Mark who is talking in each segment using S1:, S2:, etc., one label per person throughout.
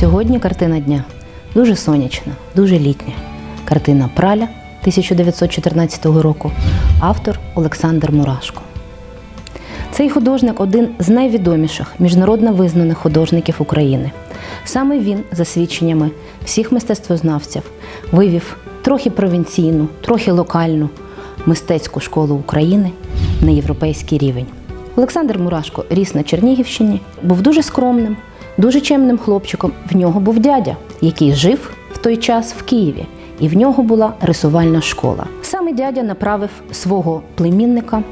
S1: Сьогодні картина дня дуже сонячна, дуже літня. Картина Праля 1914 року, автор Олександр Мурашко. Цей художник один з найвідоміших міжнародно визнаних художників України. Саме він, за свідченнями всіх мистецтвознавців, вивів трохи провінційну, трохи локальну мистецьку школу України на європейський рівень. Олександр Мурашко ріс на Чернігівщині, був дуже скромним, дуже чемним хлопчиком. В нього був дядя, який жив в той час в Києві, і в нього була рисувальна школа. Саме дядя направив свого племінника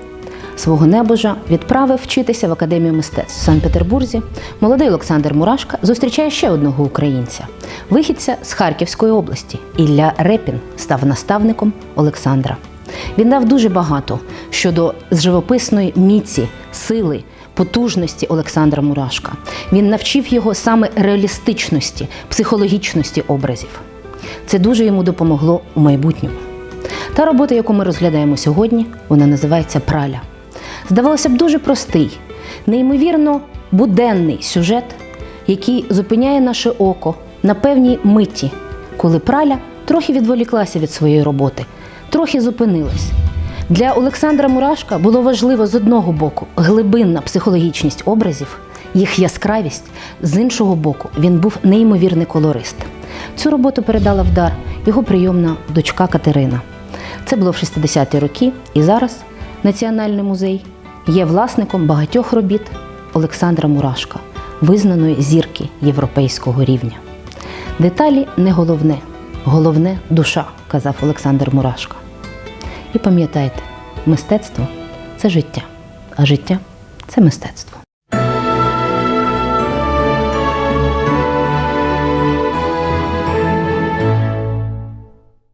S1: свого небожа відправив вчитися в академію мистецтв в Санкт-Петербурзі. Молодий Олександр Мурашка зустрічає ще одного українця, вихідця з Харківської області. Ілля Репін став наставником Олександра. Він дав дуже багато щодо живописної міці, сили, потужності Олександра Мурашка. Він навчив його саме реалістичності, психологічності образів. Це дуже йому допомогло у майбутньому. Та робота, яку ми розглядаємо сьогодні, вона називається Праля. Здавалося б, дуже простий, неймовірно буденний сюжет, який зупиняє наше око на певній миті, коли праля трохи відволіклася від своєї роботи, трохи зупинилась. Для Олександра Мурашка було важливо з одного боку глибинна психологічність образів, їх яскравість, з іншого боку, він був неймовірний колорист. Цю роботу передала в дар його прийомна дочка Катерина. Це було в 60-ті роки, і зараз Національний музей є власником багатьох робіт Олександра Мурашка, визнаної зірки європейського рівня. Деталі не головне, головне душа, казав Олександр Мурашко. І пам'ятайте, мистецтво це життя, а життя це мистецтво.